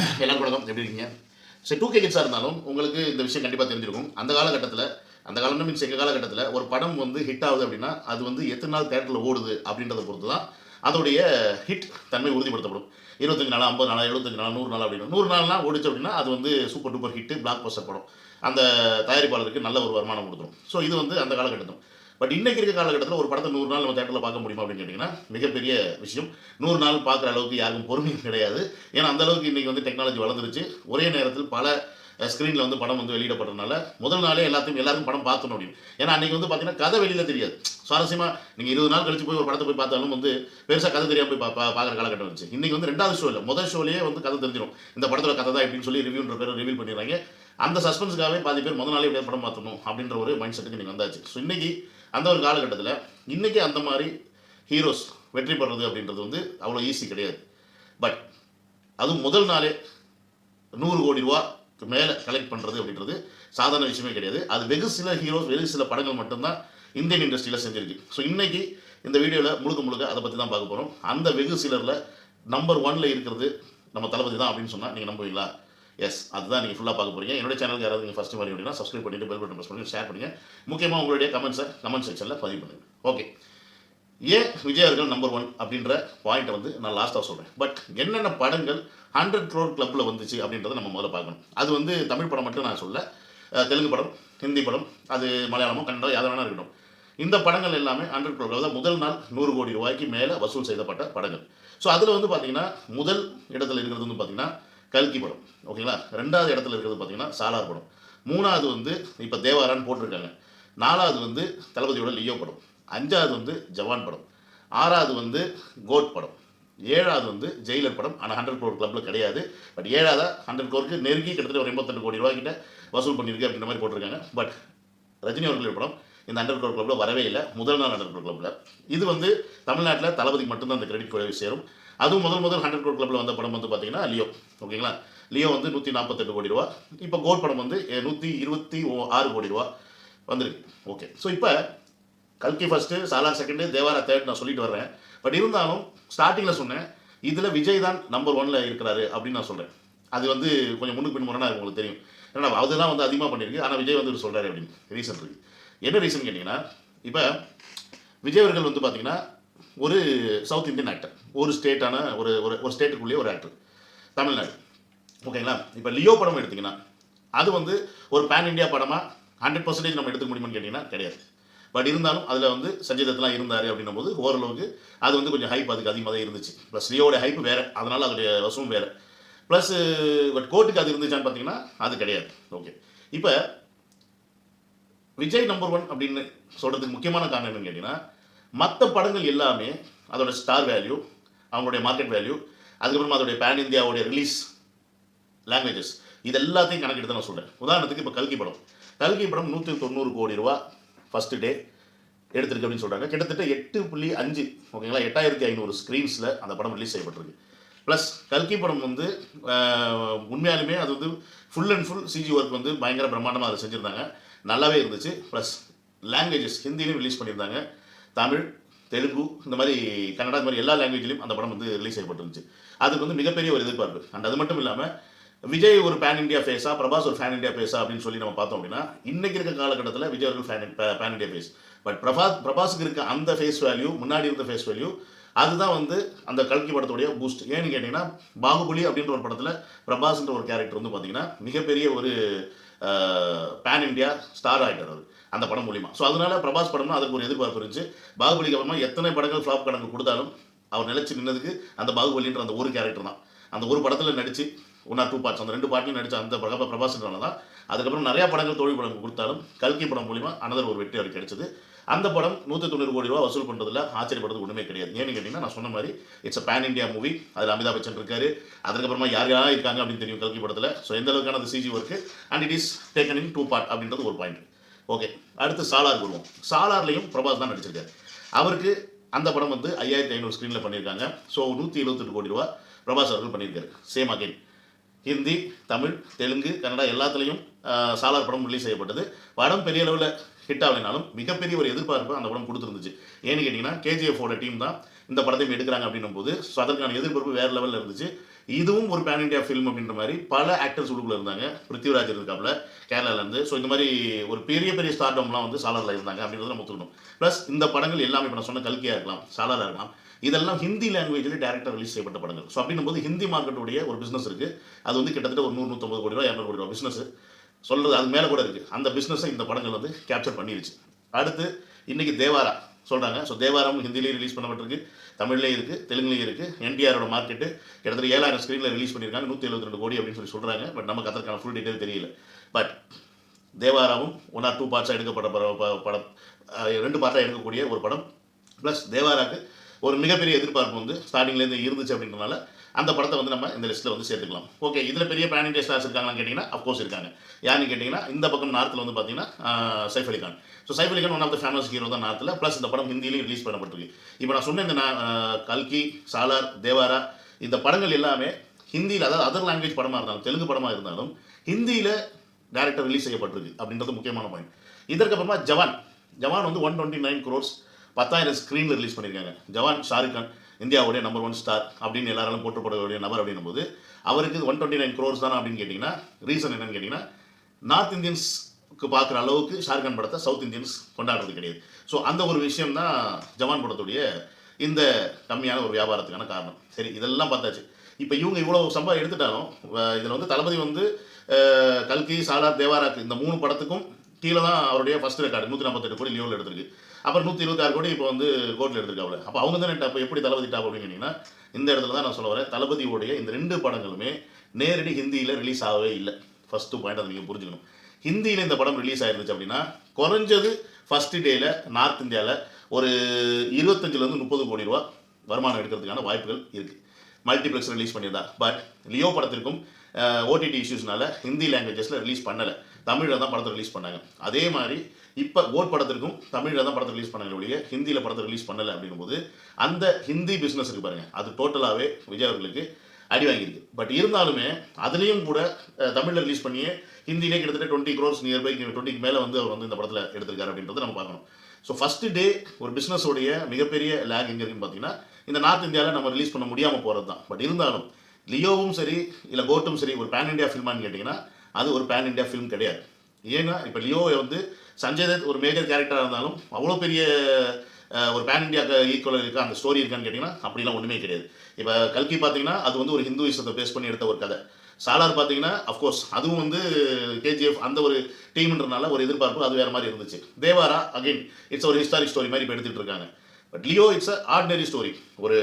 எல்லாம் வணக்கம் எப்படி இருக்கீங்க? சரி டூ கே கிட்ஸாக இருந்தாலும் உங்களுக்கு இந்த விஷயம் கண்டிப்பாக தெரிஞ்சிருக்கும். அந்த காலகட்டத்தில் அந்த காலம் மீன்ஸ் எங்கள் காலகட்டத்தில் ஒரு படம் வந்து ஹிட் ஆகுது அப்படின்னா அது வந்து எத்தனை நாள் தேட்டரில் ஓடுது அப்படின்றத பொறுத்து தான் அதோடைய ஹிட் தன்மை உறுதிப்படுத்தப்படும். இருபத்தஞ்சு நாள் ஐம்பது நாள் எழுபத்தஞ்சு நாள் நூறு நாள் அப்படின்னு. நூறு நாள்லாம் ஓடிச்சு அப்படின்னா அது வந்து super duper hit blockbuster படம். அந்த தயாரிப்பாளருக்கு நல்ல ஒரு வருமானம் கொடுத்துரும். ஸோ இது வந்து அந்த காலகட்டம் பட் இன்னைக்கு இருக்க காலகட்டத்தில் ஒரு படத்தை நூறு நாள் நம்ம தேட்டரில் பார்க்க முடியுமா அப்படின்னு கேட்டிங்கன்னா மிகப்பெரிய விஷயம். நூறு நாள் பார்க்குற அளவுக்கு யாருக்கும் பொறுமையும் கிடையாது. ஏன்னா அந்த அளவுக்கு இன்றைக்கி வந்து டெக்னாலஜி வளர்ந்துருச்சு. ஒரே நேரத்தில் பல ஸ்க்ரீனில் வந்து படம் வந்து வெளியிடப்படுறதுனால முதல் நாளே எல்லாத்தையும் எல்லாருக்கும் படம் பார்த்தணும் அப்படின்னு. ஏன்னா அன்றைக்கி வந்து பார்த்தீங்கன்னா கதை வெளியில் தெரியாது. சுவாரஸ்யமாக நீங்கள் இருபது நாள் கழிச்சு போய் ஒரு படத்தை போய் பார்த்தாலும் வந்து பெருசாக கதை தெரியாமல் போய் பா பார்க்குற காலகட்டம் இருந்துச்சு இன்றைக்கி வந்து ரெண்டாவது ஷோ இல்லை. முதல் ஷோலேயே வந்து கதை தெரிஞ்சிடும் இந்த படத்தில் கதை தான் எப்படின்னு சொல்லி ரிவ்யூன்ற பேர் ரிவீல் பண்ணிடுறாங்க. அந்த சஸ்பென்ஸுக்காகவே பாதி பேர் முதல் நாளே எப்படியா படம் பார்த்தணும் அப்படின்ற ஒரு மைண்ட் செட்டுக்கு நீங்கள் வந்தாச்சு. ஸோ இன்றைக்கி அந்த ஒரு காலகட்டத்தில் இன்றைக்கி அந்த மாதிரி ஹீரோஸ் வெற்றி பெறுறது அப்படின்றது வந்து அவ்வளோ ஈஸி கிடையாது. பட் அதுவும் முதல் நாளே நூறு கோடி ரூபா மேலே கலெக்ட் பண்ணுறது அப்படின்றது சாதாரண விஷயமே கிடையாது. அது வெகு சில ஹீரோஸ் வெகு சில படங்கள் மட்டும்தான் இந்தியன் இண்டஸ்ட்ரியில் செஞ்சிருக்கு. ஸோ இன்றைக்கி இந்த வீடியோவில் முழுக்க முழுக்க அதை பற்றி தான் பார்க்க போகிறோம் அந்த வெகு சிலரில் நம்பர் ஒனில் இருக்கிறது நம்ம தளபதி தான் அப்படின்னு சொன்னால் நீங்கள் நம்புவீங்களா? எஸ் அதுதான் நீங்கள் ஃபுல்லாக பார்க்க போறீங்க. என்னோட சேனலுக்கு யாராவது நீங்கள் ஃபஸ்ட்டு மாதிரி அப்படின்னா சப்ஸ்கிரைப் பண்ணிட்டு பெல் பட்டன் ப்ரெஸ் பண்ணி ஷேர் பண்ணுங்கள் முக்கியமாக உங்களுடைய கமெண்ட்ஸை கமெண்ட் செக்ஷனில் பதிவு பண்ணுங்கள் ஓகே ஏன் விஜய் அவர்கள் நம்பர் ஒன் அப்படின்ற பாயிண்ட்டை வந்து நான் லாஸ்ட்டாக சொல்கிறேன் பட் என்னென்ன படங்கள் ஹண்ட்ரட் க்ரோர் கிளப்பில் வந்துச்சு அப்படின்றத நம்ம முதல்ல பார்க்கணும். அது வந்து தமிழ் படம் மட்டும் நான் சொல்ல தெலுங்கு படம் ஹிந்தி படம் அது மலையாளமோ கன்னடம் யாரும் வேணா இருக்கட்டும். இந்த படங்கள் எல்லாமே ஹண்ட்ரட் க்ரோர் அதாவது முதல் நாள் நூறு கோடி ரூபாய்க்கு மேலே வசூல் செய்யப்பட்ட படங்கள். ஸோ அதில் வந்து பார்த்தீங்கன்னா முதல் இடத்துல இருக்கிறது வந்து பார்த்தீங்கன்னா கல்கி படம் ஓகேங்களா? ரெண்டாவது இடத்துல இருக்கிறது பார்த்தீங்கன்னா சாலார் படம். மூணாவது வந்து இப்போ தேவாரான்னு போட்டிருக்காங்க. நாலாவது வந்து தளபதியோட லியோ படம். அஞ்சாவது வந்து ஜவான் படம். ஆறாவது வந்து கோட் படம். ஏழாவது வந்து ஜெயிலர் படம். ஆனால் ஹண்ட்ரட் கோர் கிளப்பில் கிடையாது. பட் ஏழாவது ஹண்ட்ரட் கோருக்கு நெருங்கி கிட்டத்தட்ட ஒரு எண்பத்தெண்டு கோடி ரூபாய் கிட்ட வசூல் பண்ணியிருக்கு அப்படின்ற மாதிரி போட்டிருக்காங்க. பட் ரஜினி அவர்களுடைய படம் இந்த ஹண்ட்ரட் கோர் கிளப்பில் வரவே இல்லை. முதல் நாள் ஹண்ட்ரட் கோர் கிளப்பில் இது வந்து தமிழ்நாட்டில் தளபதிக்கு மட்டும்தான் அந்த கிரெடிட் போய் சேரும். அதுவும் முதல் முதல் ஹண்ட்ரட் கோட் கிளப்பில் வந்த படம் வந்து பார்த்தீங்கன்னா லியோ ஓகேங்களா? லியோ வந்து நூற்றி நாற்பத்தெட்டு கோடி ரூபா. இப்போ கோட் படம் வந்து நூற்றி இருபத்தி ஆறு கோடி ரூபா வந்திருக்கு. ஓகே ஸோ இப்போ கல்கி first Salaar second Devara third நான் சொல்லிட்டு வர்றேன். பட் இருந்தாலும் ஸ்டார்டிங்கில் சொன்னேன் இதில் விஜய் தான் நம்பர் ஒனில் இருக்கிறாரு அப்படின்னு நான் சொல்கிறேன் அது வந்து கொஞ்சம் முன்னுக்கு பின் முரணா உங்களுக்கு தெரியும். ஏன்னா அதுதான் வந்து அதிகமாக பண்ணியிருக்கு ஆனால் விஜய் வந்து சொல்கிறாரு அப்படின்னு ரீசன் இருக்குது என்ன ரீசன் கேட்டிங்கன்னா இப்போ விஜய் அவர்கள் வந்து பார்த்தீங்கன்னா ஒரு சவுத் இந்தியன் ஆக்டர் ஒரு ஸ்டேட்டான ஒரு ஒரு ஒரு ஸ்டேட்டுக்குள்ளேயே ஒரு ஆக்டர் தமிழ்நாடு. ஓகேங்களா இப்போ லியோ படம் எடுத்தீங்கன்னா அது வந்து ஒரு பேன் இந்தியா படமாக ஹண்ட்ரட் பர்சன்டேஜ் நம்ம எடுத்துக்க முடியுமான்னு கேட்டிங்கன்னா கிடையாது. பட் இருந்தாலும் அதில் வந்து சஞ்சய் தத்லாம் இருந்தார் அப்படின்னும் போது ஓரளவுக்கு அது வந்து கொஞ்சம் ஹைப் அதுக்கு அதிகமாக தான் இருந்துச்சு. ப்ளஸ் லியோட ஹைப் வேறு அதனால் அதோடைய வசமும் வேறு. ப்ளஸ் பட் கோர்ட்டுக்கு அது இருந்துச்சான்னு பார்த்தீங்கன்னா அது கிடையாது. ஓகே இப்போ விஜய் நம்பர் ஒன் அப்படின்னு சொல்கிறதுக்கு முக்கியமான காரணம் என்னன்னு கேட்டிங்கன்னா மற்ற படங்கள் எல்லாமே அதோட ஸ்டார் வேல்யூ அவங்களுடைய மார்க்கெட் வேல்யூ அதுக்கப்புறமா அதோடைய பேன் இந்தியாவுடைய ரிலீஸ் லாங்குவேஜஸ் இது எல்லாத்தையும் கணக்கெடுத்து நான் சொல்கிறேன் உதாரணத்துக்கு இப்போ கல்கி படம். கல்கி படம் நூற்றி தொண்ணூறு கோடி ரூபா ஃபஸ்ட்டு டே எடுத்திருக்கு அப்படின்னு சொல்கிறாங்க கிட்டத்தட்ட எட்டு புள்ளி அஞ்சு ஓகேங்களா? எட்டாயிரத்தி ஐநூறு ஸ்க்ரீன்ஸில் அந்த படம் ரிலீஸ் செய்யப்பட்டிருக்கு. ப்ளஸ் கல்கி படம் வந்து உண்மையாலுமே அது வந்து full and full CG work வந்து பயங்கர பிரம்மாண்டமாக அதை செஞ்சுருந்தாங்க. நல்லாவே இருந்துச்சு. ப்ளஸ் லாங்குவேஜஸ் ஹிந்திலையும் ரிலீஸ் பண்ணியிருந்தாங்க. தமிழ் தெலுங்கு இந்த மாதிரி கன்னடா இந்த மாதிரி எல்லா லாங்குவேஜ்லையும் அந்த படம் வந்து ரிலீஸ் செய்யப்பட்டிருந்துச்சு. அதுக்கு வந்து மிகப்பெரிய ஒரு எதிர்பார்ப்பு. அண்ட் அது மட்டும் இல்லாமல் விஜய் ஒரு பேன் இண்டியா ஃபேஸா பிரபாஸ் ஒரு ஃபேன் இண்டியா ஃபேஸா அப்படின்னு சொல்லி நம்ம பார்த்தோம் அப்படின்னா இன்னைக்கு இருக்க காலகட்டத்தில் விஜய் அவர்கள் fan pan India phase but Prabhas பிரபாஸுக்கு இருக்க அந்த ஃபேஸ் வேல்யூ முன்னாடி இருந்த ஃபேஸ் வேல்யூ அதுதான் வந்து அந்த கல்கி படத்துடைய பூஸ்ட் ஏன்னு கேட்டிங்கன்னா பாகுபலி அப்படின்ற ஒரு படத்தில் பிரபாஸ்ன்ற ஒரு கேரக்டர் வந்து பார்த்தீங்கன்னா மிகப்பெரிய ஒரு பேன் இண்டியா ஸ்டார் ஆகிட்டார் அவர். அந்த படம் மூலிமா ஸோ அதனால பிரபாஸ் படம்னா அதுக்கு ஒரு எதிர்பார்ப்பு இருந்துச்சு. பாகுபலிக்கு அப்புறமா எத்தனை படங்கள் ஃப்ளாப் கணக்கு கொடுத்தாலும் அவர் நிலச்சி நின்னதுக்கு அந்த பாகுபலின்ற அந்த ஒரு கேரக்டர் தான். அந்த ஒரு படத்தில் நடிச்சு ஒன் ஆர் டூ பார்ட்ஸ் அந்த ரெண்டு பாட்டிலும் நடித்த அந்த பிரபா பிரபாஸ்ன்றனால தான். அதுக்கப்புறம் நிறைய படங்கள் தோல்வி படம் கொடுத்தாலும் கல்கி படம் மூலிமா அனதர் ஒரு வெற்றி அவருக்கு கிடைச்சது. அந்த படம் நூற்றி தொண்ணூறு கோடி ரூபா வசூல் பண்ணுறதுல ஆச்சரியப்படுறது ஒன்றுமே கிடையாது. ஏன்னு கேட்டிங்கன்னா நான் சொன்ன மாதிரி it's a pan India movie அதில் அமிதாப் பச்சன் இருக்காரு. அதுக்கப்புறமா யார் யாரெல்லாம் இருக்காங்க அப்படின்னு தெரியும் கல்கி படத்தில். ஸோ எந்த அளவுக்கான அந்த CG work and it is taken in two part அப்படின்றது ஒரு பாயிண்ட் ஓகே அடுத்து சாலார் வருவோம் சாலார்லேயும் பிரபாஸ் தான் நடிச்சிருக்காரு. அவருக்கு அந்த படம் வந்து ஐயாயிரத்தி ஐநூறு ஸ்க்ரீனில் பண்ணியிருக்காங்க. ஸோ நூற்றி எழுபத்தெட்டு கோடி ரூபா பிரபாஸ் அவர்கள் பண்ணியிருக்காரு. சேம் அகைன் ஹிந்தி தமிழ் தெலுங்கு கன்னடா எல்லாத்துலேயும் சாலார் படம் ரிலீஸ் செய்யப்பட்டது. படம் பெரிய அளவில் ஹிட் ஆகலைனாலும் மிகப்பெரிய ஒரு எதிர்பார்ப்பு அந்த படம் கொடுத்துருந்துச்சு. ஏன்னு கேட்டிங்கன்னா கேஜிஎஃபோட டீம் தான் இந்த படத்தையும் எடுக்கிறாங்க அப்படின்னும் போது ஸோ அதற்கான எதிர்பார்ப்பு வேறு லெவலில் இருந்துச்சு. இதுவும் ஒரு பேன் இண்டியா ஃபிலிம் அப்படின்ற மாதிரி பல ஆக்டர்ஸ் உள்ளுக்குள்ள இருந்தாங்க. பிருத்திவிராஜ் இருக்காப்புல கேரளாலேருந்து ஸோ இந்த மாதிரி ஒரு பெரிய பெரிய ஸ்டார்டம்லாம் வந்து சாலரில் இருந்தாங்க அப்படின்றத நம்ம ஒத்துக்கணும் ப்ளஸ் இந்த படங்கள் எல்லாமே இப்போ நான் சொன்ன கல்கியாக இருக்கலாம் சாலராக இருக்கலாம் இதெல்லாம் ஹிந்தி லாங்குவேஜில் டேரக்டாக ரிலீஸ் செய்யப்பட்ட படங்கள். ஸோ அப்படின்னும் போது ஹிந்தி மார்க்கெட்டுடைய ஒரு பிஸ்னஸ் இருக்குது அது வந்து கிட்டத்தட்ட ஒரு நூறு நூற்றம்பது கோடி ரூபா இரநூறு கோடி ரூபா பிஸ்னஸ் சொல்கிறது அது மேலே கூட இருக்குது அந்த பிஸ்னஸை இந்த படங்கள் வந்து கேப்சர் பண்ணிடுச்சு அடுத்து இன்றைக்கி தேவாரா சொல்கிறாங்க ஸோ தேவாரம் ஹிந்திலேயே ரிலீஸ் பண்ணப்பட்டிருக்கு. தமிழ்லேயும் இருக்குது தெலுங்குலேயும் இருக்குது என்டிஆரோட மார்க்கெட்டு கிட்டத்தட்ட ஏழாயிரம் ஸ்க்ரீனில் ரிலீஸ் பண்ணியிருக்காங்க. நூற்றி எழுபத்தி ரெண்டு கோடி அப்படின்னு சொல்லி சொல்கிறாங்க பட் நமக்கு அதற்கான ஃபுல் டீட்டெயில் தெரியல. பட் தேவாராவும் ஒன் ஆர் டூ பார்ட்ஸாக எடுக்கப்பட்ட ப- படம் ரெண்டு பார்ட்டாக எடுக்கக்கூடிய ஒரு படம். ப்ளஸ் தேவாராக்கு ஒரு மிகப்பெரிய எதிர்பார்ப்பு வந்து ஸ்டார்டிங்லேருந்து இருந்துச்சு அப்படின்றனால அந்த படத்தை வந்து நம்ம இந்த லிஸ்ட்டில் வந்து சேர்த்துக்கலாம். ஓகே இதில் பெரிய பேன் இண்டியா ஸ்டார்ஸ் இருக்காங்களான்னு கேட்டிங்கன்னா அஃப்கோர்ஸ் இருக்காங்க. யாருன்னு கேட்டிங்கன்னா இந்த பக்கம் நார்த்தில் வந்து பார்த்தீங்கன்னா Saif Ali Khan so Saif Ali Khan one of the famous hero தான் நார்த்தில் ப்ளஸ் இந்த படம் ஹிந்திலையும் ரிலீஸ் பண்ணப்பட்டிருக்கு. இப்போ நான் சொன்ன இந்த கல்கி சாலார் தேவாரா இந்த படங்கள் எல்லாமே ஹிந்தியில் அதாவது அதர் லாங்குவேஜ் படமாக இருந்தாலும் தெலுங்கு படமாக இருந்தாலும் ஹிந்தியில் டேரக்டர் ரிலீஸ் செய்யப்பட்டிருக்கு அப்படின்றது முக்கியமான பாயிண்ட் இதற்கப்புறமா ஜவான். ஜவான் வந்து ஒன் டுவெண்ட்டி நைன் க்ரோர்ஸ் பத்தாயிரம் ஸ்க்ரீனில் ரிலீஸ் பண்ணியிருக்காங்க ஜவான் ஷாருக் கான். இந்தியாவுடைய நம்பர் ஒன் ஸ்டார் அப்படின்னு எல்லாராலும் போற்றப்படக்கூடிய நபர் அப்படின்னும் போது அவருக்கு ஒன் டுவெண்ட்டி நைன் க்ரோர்ஸ் தானே அப்படின்னு கேட்டிங்கன்னா ரீசன் என்னன்னு கேட்டிங்கன்னா நார்த் இந்தியன்ஸ்க்கு பார்க்குற அளவுக்கு ஷாருக்கான் படத்தை சவுத் இந்தியன்ஸ் கொண்டாடுறது கிடையாது. ஸோ அந்த ஒரு விஷயம் தான் ஜவான் படத்துடைய இந்த கம்மியான ஒரு வியாபாரத்துக்கான காரணம். சரி இதெல்லாம் பார்த்தாச்சு. இப்போ இவங்க இவ்வளோ சம்பா எடுத்துட்டாலும் இதில் வந்து தளபதி வந்து கல்கி சாலார் தேவாராக்கு இந்த மூணு படத்துக்கும் கீழே தான் அவருடைய ஃபர்ஸ்ட் ரெக்கார்டு நூற்றி நாற்பத்தெட்டு கோடி லீவில் எடுத்திருக்கு. அப்புறம் நூற்றி இருபத்தாறு கோடி இப்போ வந்து கோர்ட்டில் எடுத்திருக்காங்க அப்போ அவங்க தானே அப்போ எப்படி தளபதி டாப் அப்படின்னு கேட்டிங்கன்னா இந்த இடத்துல தான் நான் சொல்ல வரேன். தளபதியோடைய இந்த ரெண்டு படங்களுமே நேரடி ஹிந்தியில் ரிலீஸ் ஆகவே இல்லை. ஃபஸ்ட்டு பாயிண்ட் அதை நீங்கள் புரிஞ்சுக்கணும். ஹிந்தியில் இந்த படம் ரிலீஸ் ஆயிருந்துச்சு அப்படின்னா குறைஞ்சது ஃபஸ்ட்டு டேயில் நார்த் இந்தியாவில் ஒரு இருபத்தஞ்சிலேருந்து முப்பது கோடி ரூபா வருமானம் எடுக்கிறதுக்கான வாய்ப்புகள் இருக்குது மல்டிப்ளெக்ஸ் ரிலீஸ் பண்ணியிருந்தா. பட் லியோ படத்திற்கும் ஓடிடி இஷ்யூஸ்னால ஹிந்தி லாங்குவேஜஸில் ரிலீஸ் பண்ணலை. தமிழில் தான் படத்தை ரிலீஸ் பண்ணாங்க. அதே மாதிரி இப்போ ஓட் படத்திற்கும் தமிழில் தான் படத்தை ரிலீஸ் பண்ணாங்க ஒழிய ஹிந்தியில் படத்தை ரிலீஸ் பண்ணலை அப்படிங்கும்போது அந்த ஹிந்தி பிஸ்னஸ் இருக்கு பாருங்கள் அது டோட்டலாகவே விஜய் அவர்களுக்கு அடி வாங்கியிருக்கு. பட் இருந்தாலுமே அதுலேயும் கூட தமிழில் ரிலீஸ் பண்ணியே ஹிந்திலே கிட்டத்தட்ட டுவெண்ட்டி க்ரோர்ஸ் நியர் பை டுவெண்ட்டிக்கு மேலே வந்து அவர் வந்து இந்த படத்தில் எடுத்திருக்காரு அப்படின்றத நம்ம பார்க்கணும். ஸோ ஃபஸ்ட்டு டே ஒரு பிஸ்னஸோடைய மிகப்பெரிய லேக் எங்கே இருக்குன்னு பார்த்தீங்கன்னா இந்த நார்த் இந்தியாவில் நம்ம ரிலீஸ் பண்ண முடியாமல் போகிறது தான் பட் இருந்தாலும் லியோவும் சரி இல்லை கோட்டும் சரி ஒரு பேன் இண்டியா ஃபில்மான்னு கேட்டிங்கன்னா அது ஒரு பேன் இண்டியா ஃபிலிம் கிடையாது. ஏன்னா இப்போ லியோவை வந்து சஞ்சய் தத் ஒரு மேஜர் கேரக்டராக இருந்தாலும் அவ்வளோ பெரிய ஒரு பேன் இண்டியா ஈக்குவல் இருக்கா அந்த ஸ்டோரி இருக்கான்னு கேட்டிங்கன்னா அப்படிலாம் ஒன்றுமே கிடையாது. இப்போ கல்கி பார்த்தீங்கன்னா அது வந்து ஒரு ஹிந்து விஷயத்தை பேஸ் பண்ணி எடுத்த ஒரு கதை. சாலார் பார்த்தீங்கன்னா அஃப்கோர்ஸ் அதுவும் வந்து கேஜிஎஃப் அந்த ஒரு டீம்ன்றனால ஒரு எதிர்பார்ப்பு அது வேறு மாதிரி இருந்துச்சு. தேவாரா அகைன் இட்ஸ் ஒரு ஹிஸ்டாரிக் ஸ்டோரி மாதிரி இப்போ எடுத்துகிட்டு இருக்காங்க. But Leo it's a ordinary story ஒரு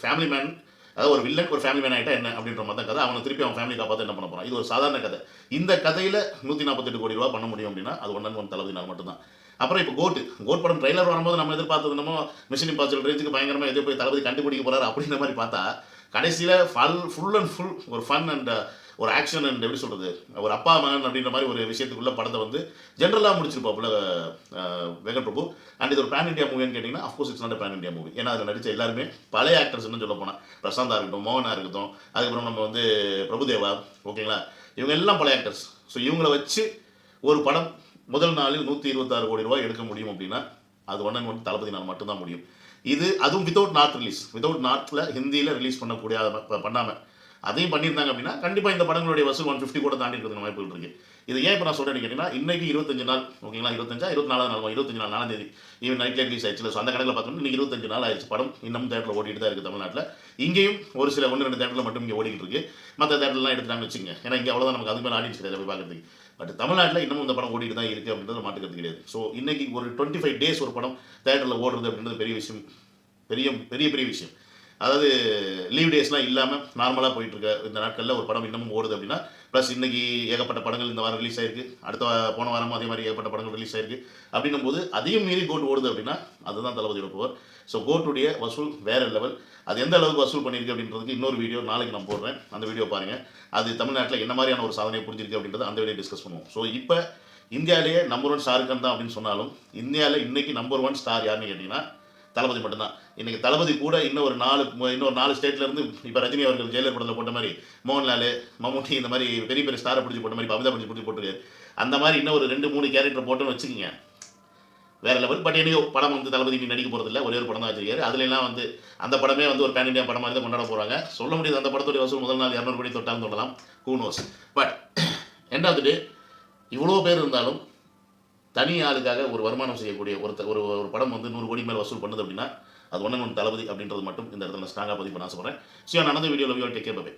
ஃபேமிலி மேன் அதாவது ஒரு வில்லன் ஒரு ஃபேமிலி மேன் ஆகிட்டா என்ன அப்படின்ற மாதிரி தான் கதை. அவனை திருப்பி அவன் ஃபேமிலி காப்பாற்ற என்ன பண்ண போகிறான் இது ஒரு சாதாரண கதை. இந்த கதையில் நூற்றி நாற்பத்தெட்டு கோடி ரூபா பண்ண முடியும் அப்படின்னா அது ஒன்றன் ஒன் தளபதினால் மட்டும்தான். அப்புறம் இப்போ கோட்டு கோட் படம் ட்ரைலர் வரும்போது நம்ம எதிர்பார்த்தது நம்ம மிஷின் இம்பாசிபிள் ரேஞ்சுக்கு பயங்கரமாக எது போய் தளபதி கண்டுபிடிக்க போகிறார் அப்படின்ற மாதிரி பார்த்தா கடைசியில் ஃபல் ஃபுல் அண்ட் ஃபுல் ஒரு ஃபன் அண்ட் ஒரு ஆக்ஷன் அண்ட் எப்படி சொல்கிறது ஒரு அப்பா மகன் அப்படின்ற மாதிரி ஒரு விஷயத்துக்குள்ள படத்தை வந்து ஜென்ரலாக முடிச்சிருப்பாப்புல வெங்கட் பிரபு. அண்ட் இது ஒரு பேன் இண்டியா மூவின்னு கேட்டிங்கன்னா of course it's not pan India movie ஏன்னா அதில் நடித்த எல்லாருமே பழைய ஆக்டர்ஸ்னு சொல்ல போனால் பிரசாந்தா இருக்கட்டும் மோகனாக இருக்கட்டும் அதுக்கப்புறம் நம்ம வந்து பிரபுதேவா ஓகேங்களா? இவங்க எல்லாம் பழைய ஆக்டர்ஸ் ஸோ இவங்களை வச்சு ஒரு படம் முதல் நாளில் நூற்றி இருபத்தாறு கோடி ரூபாய் எடுக்க முடியும் அப்படின்னா அது ஒன் அண்ட் ஒன் நாள் மட்டும்தான் முடியும். இது அதுவும் வித்தவுட் நார்த் ரிலீஸ் வித்தவுட் நார்த்தில் ஹிந்தியில் ரிலீஸ் பண்ணக்கூடிய பண்ணாமல் அதையும் பண்ணியிருந்தாங்க அப்படின்னா கண்டிப்பாக இந்த படங்களுடைய வசூல் ஒன் ஃபிஃப்டி கூட தாண்டி இருக்கிறதுக்கு வாய்ப்புகள் இருக்குது இது ஏன் இப்போ நான் சொல்கிறேன் கேட்டிங்கன்னா இன்னைக்கு இருபத்தஞ்சு நாள் ஓகேங்களா இருபத்தஞ்சா இருபத்தி நாலாவது நாள் இருபத்தஞ்சு நாள் நாலாம் தேதி. ஈவன் நைட்ல ரிலீஸ் ஆயிடுச்சு. ஸோ அந்த கணக்கில் பார்த்தோம்னா இன்றைக்கி இருபத்தஞ்சு நாள் ஆயிடுச்சு படம். இன்னும் தேட்டரில் ஓடிட்டு தான் இருக்குது தமிழ்நாட்டில். இங்கேயும் ஒரு சில ஒன்று ரெண்டு தேட்டரில் மட்டும் இங்கே ஓடிக்கிட்டு இருக்குது மற்ற தேட்டர்லாம் எடுத்துட்டாங்க வச்சுங்க ஏன்னா இங்கே அவ்வளோதான் நமக்கு அது மேலே ஆடியன்ஸ் கிடையாது போய் பார்க்குறதுக்கு. பட் தமிழ்நாட்டில் இன்னமும் இந்த படம் ஓடிட்டு தான் இருக்குது அப்படின்றது மாட்டுக்கிறது கிடையாது. ஸோ இன்றைக்கி ஒரு டுவெண்ட்டி ஃபைவ் டேஸ் ஒரு படம் தேட்டரில் ஓடுறது அப்படின்றது பெரிய விஷயம். பெரிய பெரிய பெரிய விஷயம். அதாவது லீவ் டேஸ்லாம் இல்லாமல் நார்மலாக போயிட்டுருக்க இந்த நாட்களில் ஒரு படம் இன்னமும் ஓடுது அப்படின்னா ப்ளஸ் இன்றைக்கி ஏகப்பட்ட படங்கள் இந்த வாரம் ரிலீஸ் ஆயிருக்கு. அடுத்த போன வாரமும் அதே மாதிரி ஏகப்பட்ட படங்கள் ரிலீஸ் ஆயிருக்கு. அப்படின்னும் போது அதையும் மீறி கோட் ஓடுது அப்படின்னா அதுதான் தளபதியோட போவர் ஸோ கோட்டுடைய வசூல் வேற லெவல் அது எந்த அளவுக்கு வசூல் பண்ணியிருக்கு அப்படின்றதுக்கு இன்னொரு வீடியோ நாளைக்கு நான் போடுறேன். அந்த வீடியோ பாருங்கள் அது தமிழ்நாட்டில் என்ன மாதிரியான ஒரு சாதனை புரிஞ்சிருக்கு அப்படின்றத அந்த வீடியோ டிஸ்கஸ் பண்ணுவோம். ஸோ இப்போ இந்தியாவிலேயே நம்பர் ஒன் ஷாருக் தான் அப்படின்னு சொன்னாலும் இந்தியாவில் இன்றைக்கி நம்பர் ஒன் ஸ்டார் யாருன்னு கேட்டிங்கன்னா தளபதி மட்டும்தான். இன்னைக்கு தளபதி கூட இன்னும் ஒரு நாலு இன்னொரு நாலு ஸ்டேட்ல இருந்து இப்போ ரஜினி அவர்கள் ஜெயலலிதா படத்தில் போட்ட மாதிரி மோகன்லால் மம்முட்டி இந்த மாதிரி பெரிய பெரிய ஸ்டாரை பிடிச்சி போட்ட மாதிரி அமிதா பிடிச்சி பிடிச்சி போட்டிருக்காரு. அந்த மாதிரி இன்னும் ஒரு ரெண்டு மூணு கேரக்டர் போட்டோன்னு வச்சுக்கோங்க. வேற லெவல் பட் என்னையோ படம் வந்து தளபதி நீ நடிக்க போகிறதில்ல ஒரே ஒரு படம் தான் வச்சிருக்காரு. அதுலலாம் வந்து அந்த படமே வந்து ஒரு பேன் இண்டியா படமாக தான் கொண்டாட போகிறாங்க சொல்ல முடியாது அந்த படத்துடைய வசூல் முதல் நாள் இரநூறு கோடி தொட்டாலும் தொடலாம். Who knows but end of day இவ்வளோ பேர் இருந்தாலும் தனி ஆளுக்காக ஒரு வருமானம் செய்யக்கூடிய ஒருத்த ஒரு ஒரு படம் வந்து நூறு கோடி மேலே வசூல் பண்ணுது அப்படின்னா அது ஒன்று தளபதி அப்படின்றது மட்டும் இந்த இடத்துல ஸ்ட்ராங்காக பதிவு பண்ண ஆசைப்படுறேன். ஸோ நான் நடந்த வீடியோவில் டேக் கேர் பை